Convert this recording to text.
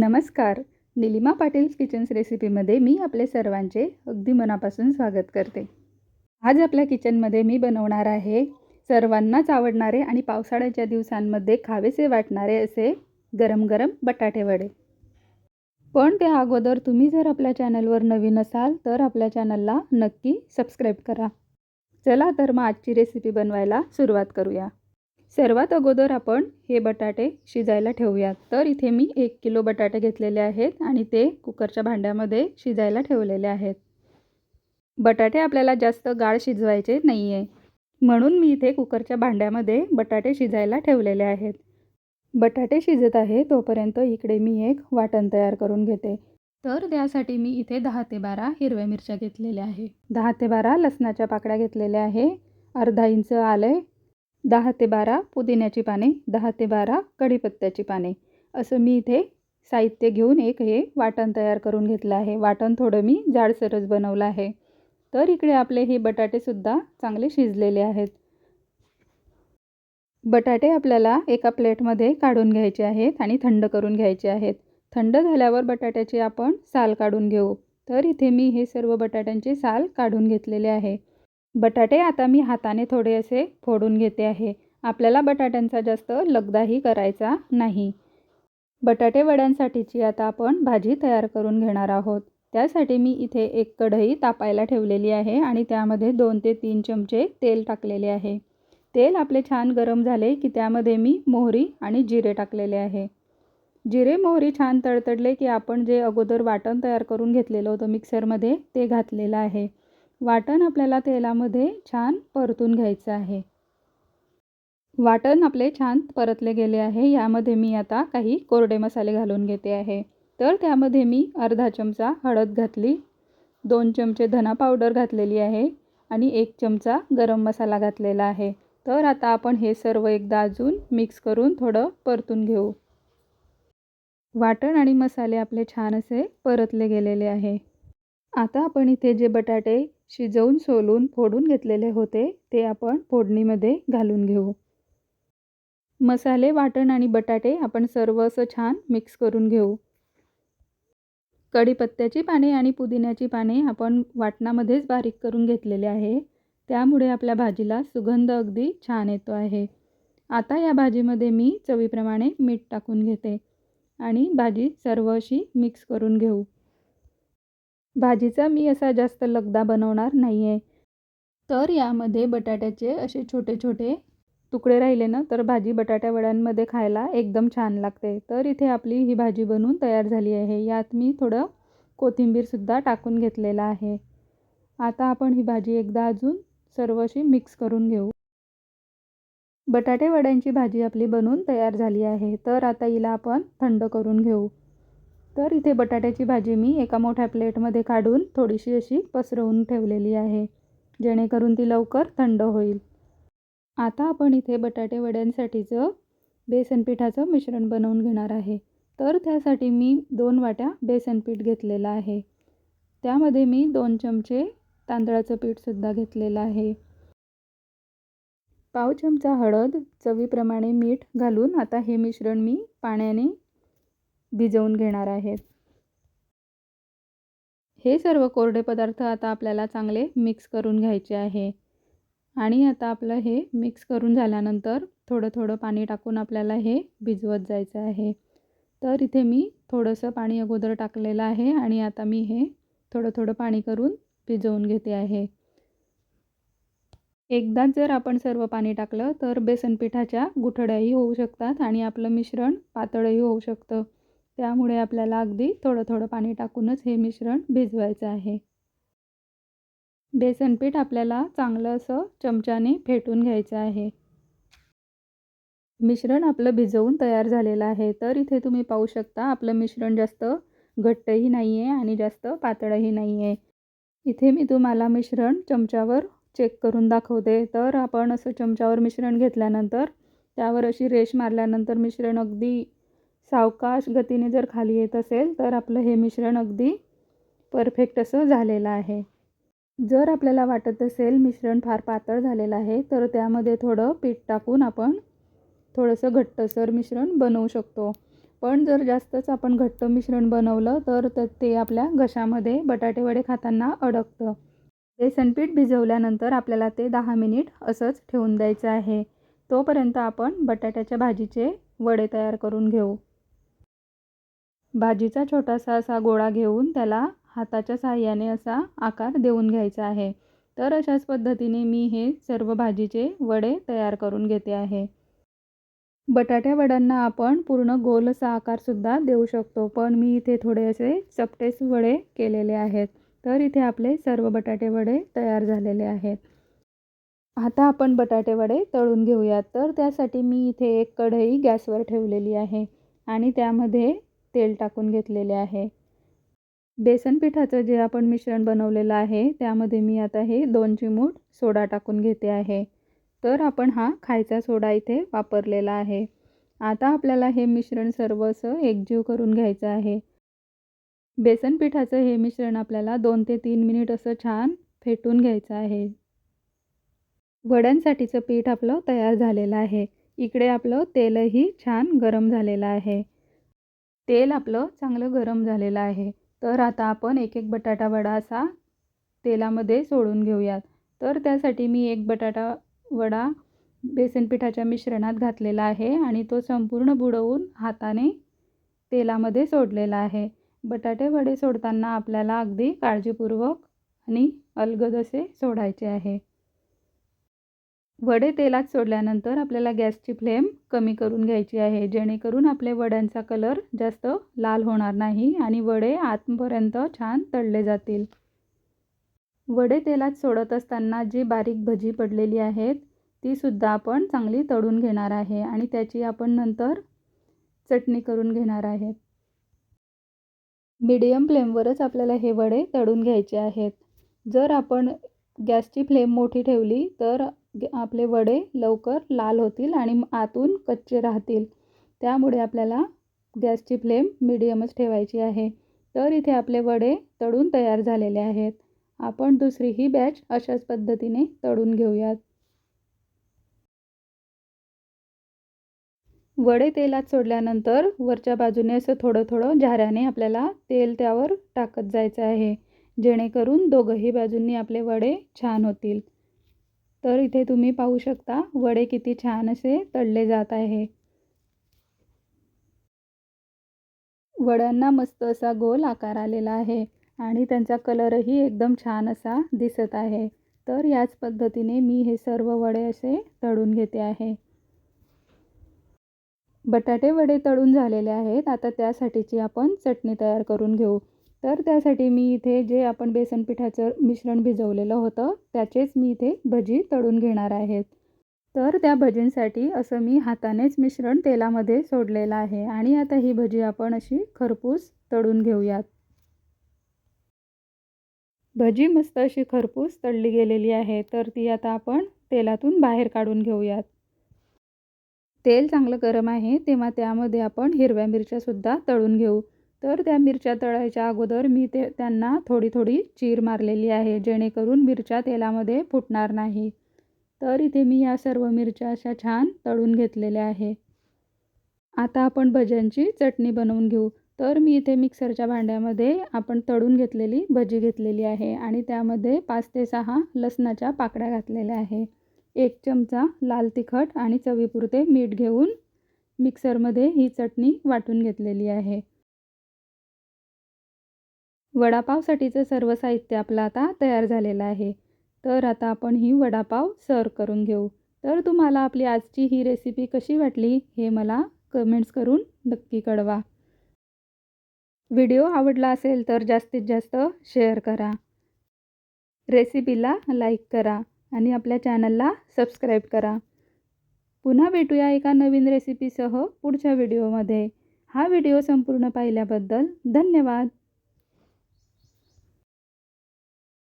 नमस्कार. निलिमा पाटील किचन्स रेसिपीमध्ये मी आपले सर्वांचे अगदी मनापासून स्वागत करते. आज आपल्या किचनमध्ये मी बनवणार आहे सर्वांनाच आवडणारे आणि पावसाळ्याच्या दिवसांमध्ये खावेसे वाटणारे असे गरम गरम बटाटे वडे. पण त्या अगोदर तुम्ही जर आपल्या चॅनलवर नवीन असाल तर आपल्या चॅनलला नक्की सबस्क्राईब करा. चला तर मग आजची रेसिपी बनवायला सुरुवात करूया. सर्वात अगोदर आपण हे बटाटे शिजायला ठेवूयात. तर इथे मी एक किलो बटाटे घेतलेले आहेत आणि ते कुकरच्या भांड्यामध्ये शिजायला ठेवलेले आहेत. बटाटे आपल्याला जास्त गाळ शिजवायचे नाही आहे म्हणून मी इथे कुकरच्या भांड्यामध्ये बटाटे शिजायला ठेवलेले आहेत. बटाटे शिजत आहे तोपर्यंत इकडे मी एक वाटण तयार करून घेते. तर त्यासाठी मी इथे दहा ते बारा हिरव्या मिरच्या घेतलेल्या आहे. दहा ते बारा लसणाच्या पाकळ्या घेतलेल्या आहे. अर्धा इंच आलं. दहा ते बारा पुदिन्याची पाने दहा ते बारा कढीपत्त्याची पाने. असं मी इथे साहित्य घेऊन एक हे वाटण तयार करून घेतलं आहे. वाटण थोडं मी जाडसरच बनवलं आहे. तर इकडे आपले हे बटाटेसुद्धा चांगले शिजलेले आहेत. बटाटे आपल्याला एका प्लेटमध्ये काढून घ्यायचे आहेत आणि थंड करून घ्यायचे आहेत. थंड झाल्यावर बटाट्याची आपण साल काढून घेऊ. तर इथे मी हे सर्व बटाट्यांचे साल काढून घेतलेले आहे. बटाटे आता मी हाताने थोडे असे फोडून घेते आहे. आपल्याला बटाट्यांचा जास्त लगदाही करायचा नाही. बटाटे वड्यांसाठीची आता आपण भाजी तयार करून घेणार आहोत. त्यासाठी मी इथे एक कढई तापायला ठेवलेली आहे आणि त्यामध्ये दोन ते तीन चमचे तेल टाकलेले आहे. तेल आपले छान गरम झाले की त्यामध्ये मी मोहरी आणि जिरे टाकलेले आहे. जिरे मोहरी छान तडतडले की आपण जे अगोदर वाटण तयार करून घेतलेलं होतं मिक्सरमध्ये ते घातलेलं आहे. वाटण आपल्याला तेलामध्ये छान परतून घ्यायचं आहे. वाटण आपले छान परतले गेले आहे. यामध्ये मी आता काही कोरडे मसाले घालून घेते आहे. तर त्यामध्ये मी अर्धा चमचा हळद घातली दोन चमचे धना पावडर घातलेली आहे आणि एक चमचा गरम मसाला घातलेला आहे. तर आता आपण हे सर्व एकदा अजून मिक्स करून थोडं परतून घेऊ. वाटण आणि मसाले आपले छान असे परतले गेलेले आहे. आता आपण इथे जे बटाटे शिजवून सोलून फोडून घेतलेले होते ते आपण फोडणीमध्ये घालून घेऊ. मसाले वाटण आणि बटाटे आपण सर्व असं छान मिक्स करून घेऊ. कढीपत्त्याची पाने आणि पुदिन्याची पाने आपण वाटणामध्येच बारीक करून घेतलेले आहे. त्यामुळे आपल्या भाजीला सुगंध अगदी छान येतो आहे. आता या भाजीमध्ये मी चवीप्रमाणे मीठ टाकून घेते आणि भाजी सर्व अशी मिक्स करून घेऊ. भाजीचा मी असा जास्त लगदा बनवणार नाही आहे तर यामध्ये बटाट्याचे असे छोटे छोटे तुकडे राहिले ना तर भाजी बटाट्या वड्यांमध्ये खायला एकदम छान लागते. तर इथे आपली ही भाजी बनवून तयार झाली आहे. यात मी थोडं कोथिंबीरसुद्धा टाकून घेतलेलं आहे. आता आपण ही भाजी एकदा अजून सर्व अशी मिक्स करून घेऊ. बटाटे वड्यांची भाजी आपली बनवून तयार झाली आहे. तर आता हिला आपण थंड करून घेऊ. तर इथे बटाट्याची भाजी मी एका मोठ्या प्लेटमध्ये काढून थोडीशी अशी पसरवून ठेवलेली आहे जेणेकरून ती लवकर थंड होईल. आता आपण इथे बटाटे वड्यांसाठीचं बेसन पिठाचं मिश्रण बनवून घेणार आहे. तर त्यासाठी मी दोन वाट्या बेसन पीठ घेतलेलं आहे. त्यामध्ये मी दोन चमचे तांदळाचं पीठसुद्धा घेतलेलं आहे. पाव चमचा हळद चवीप्रमाणे मीठ घालून आता हे मिश्रण मी पाण्याने भिजवून घेणार आहेत. हे सर्व कोरडे पदार्थ आता आपल्याला चांगले मिक्स करून घ्यायचे आहे. आणि आता आपलं हे मिक्स करून झाल्यानंतर थोडं थोडं पाणी टाकून आपल्याला हे भिजवत जायचं आहे. तर इथे मी थोडंसं पाणी अगोदर टाकलेलं आहे आणि आता मी हे थोडं थोडं पाणी करून भिजवून घेते आहे. एकदाच जर आपण सर्व पाणी टाकलं तर बेसन पिठाच्या होऊ शकतात आणि आपलं मिश्रण पातळही होऊ शकतं. त्यामुळे आपल्याला अगदी थोडं थोडं पाणी टाकूनच हे मिश्रण भिजवायचं आहे. बेसन पीठ आपल्याला चांगलं असं चमच्याने फेटून घ्यायचं आहे. मिश्रण आपलं भिजवून तयार झालेलं आहे. तर इथे तुम्ही पाहू शकता आपलं मिश्रण जास्त घट्टही नाही आहे आणि जास्त पातळही नाही आहे इथे मी तुम्हाला मिश्रण चमच्यावर चेक करून दाखवते. तर आपण असं चमच्यावर मिश्रण घेतल्यानंतर त्यावर अशी रेश मारल्यानंतर मिश्रण अगदी सावकाश गतीने जर खाली येत असेल तर आपलं हे मिश्रण अगदी परफेक्ट असं झालेलं आहे. जर आपल्याला वाटत असेल मिश्रण फार पातळ झालेलं आहे तर त्यामध्ये थोडं पीठ टाकून आपण थोडंसं घट्टसर मिश्रण बनवू शकतो. पण जर जास्तच आपण घट्ट मिश्रण बनवलं तर त ते आपल्या घशामध्ये बटाटे वडे खाताना अडकतं. बेसनपीठ भिजवल्यानंतर आपल्याला ते दहा मिनिट असंच ठेवून द्यायचं आहे. तोपर्यंत आपण बटाट्याच्या भाजीचे वडे तयार करून घेऊ. भाजीचा छोटासा असा गोळा घेऊन त्याला हाताच्या साहाय्याने असा आकार देऊन घ्यायचा आहे. तर अशाच पद्धतीने मी हे सर्व भाजीचे वडे तयार करून घेते आहे. बटाट्या वड्यांना आपण पूर्ण गोल असा आकारसुद्धा देऊ शकतो पण मी इथे थोडे असे चपटेस वडे केलेले आहेत. तर इथे आपले सर्व बटाटे वडे तयार झालेले आहेत. आता आपण बटाटे वडे तळून घेऊयात. तर त्यासाठी मी इथे एक कढई गॅसवर ठेवलेली आहे आणि त्यामध्ये तेल टाकून घेतलेले आहे. बेसन पिठाचं जे आपण मिश्रण बनवलेलं आहे त्यामध्ये मी आता हे दोन चिमूट सोडा टाकून घेते आहे. तर आपण हा खायचा सोडा इथे वापरलेला आहे. आता आपल्याला हे मिश्रण सर्व असं एकजीव करून घ्यायचं आहे. बेसन पिठाचं हे मिश्रण आपल्याला दोन ते तीन मिनिट असं छान फेटून घ्यायचं आहे. वड्यांसाठीचं पीठ आपलं तयार झालेलं आहे. इकडे आपलं तेलही छान गरम झालेलं आहे. तेल आपलं चांगलं गरम झालेलं आहे. तर आता आपण एक एक बटाटा वडा असा तेलामध्ये सोडून घेऊयात. तर त्यासाठी मी एक बटाटा वडा बेसन पिठाच्या मिश्रणात घातलेला आहे आणि तो संपूर्ण बुडवून हाताने तेलामध्ये सोडलेला आहे. बटाटे वडे सोडताना आपल्याला अगदी काळजीपूर्वक आणि अलगद असे सोडायचे आहे. वडे तेलात सोडल्यानंतर आपल्याला गॅसची फ्लेम कमी करून घ्यायची आहे. जेणेकरून आपले वड्यांचा कलर जास्त लाल होणार नाही आणि वडे आतपर्यंत छान तळले जातील. वडे तेलात सोडत असताना जी बारीक भजी पडलेली आहेत तीसुद्धा आपण चांगली तळून घेणार आहे आणि त्याची आपण नंतर चटणी करून घेणार आहे. मीडियम फ्लेमवरच आपल्याला हे वडे तळून घ्यायचे आहेत. जर आपण गॅसची फ्लेम मोठी ठेवली तर आपले वडे लवकर लाल होतील आणि आतून कच्चे राहतील. त्यामुळे आपल्याला गॅसची फ्लेम मिडियमच ठेवायची आहे. तर इथे आपले वडे तळून तयार झालेले आहेत. आपण दुसरी ही बॅच अशाच पद्धतीने तळून घेऊयात. वडे तेलात सोडल्यानंतर वरच्या बाजूने असं थोडं थोडं झाऱ्याने आपल्याला तेल त्यावर टाकत जायचं आहे. जेणेकरून दोघंही बाजूंनी आपले वडे छान होतील. तर इथे तुम्ही पाहू शकता वडे किती छान असे तळले जात आहे. वड्यांना मस्त असा गोल आकार आलेला आहे आणि त्यांचा कलरही एकदम छान असा दिसत आहे. तर याच पद्धतीने मी हे सर्व वडे असे तळून घेते आहे. बटाटे वडे तळून झालेले आहेत. आता त्यासाठीची आपण चटणी तयार करून घेऊ. तर त्यासाठी मी इथे जे आपण बेसन पिठाचं मिश्रण भिजवलेलं होतं त्याचेच मी इथे भजी तळून घेणार आहेत. तर त्या भजींसाठी असं मी हातानेच मिश्रण तेलामध्ये सोडलेलं आहे आणि आता ही भजी आपण अशी खरपूस तळून घेऊयात. भजी मस्त अशी खरपूस तळली गेलेली आहे तर ती आता आपण तेलातून बाहेर काढून घेऊयात. तेल चांगलं गरम आहे तेव्हा त्यामध्ये आपण हिरव्या मिरच्यासुद्धा तळून घेऊ. तर त्या मिरच्या तळायच्या अगोदर मी ते त्यांना थोडी थोडी चीर मारलेली आहे जेणेकरून मिरच्या तेलामध्ये फुटणार नाही. तर इथे मी या सर्व मिरच्या अशा छान तळून घेतलेल्या आहे. आता आपण भज्यांची चटणी बनवून घेऊ. तर मी इथे मिक्सरच्या भांड्यामध्ये आपण तळून घेतलेली भजी घेतलेली आहे आणि त्यामध्ये पाच ते सहा लसणाच्या पाकड्या घातलेल्या आहे. एक चमचा लाल तिखट आणि चवीपुरते मीठ घेऊन मिक्सरमध्ये ही चटणी वाटून घेतलेली आहे. वडापावसाठीचं सर्व साहित्य आपलं आता तयार झालेलं आहे. तर आता आपण ही वडापाव सर्व करून घेऊ. तर तुम्हाला आपली आजची ही रेसिपी कशी वाटली हे मला कमेंट्स करून नक्की कळवा. व्हिडिओ आवडला असेल तर जास्तीत जास्त शेअर करा. रेसिपीला लाईक करा आणि आपल्या चॅनलला सबस्क्राईब करा. पुन्हा भेटूया एका नवीन रेसिपीसह पुढच्या व्हिडिओमध्ये हा व्हिडिओ संपूर्ण पाहिल्याबद्दल धन्यवाद.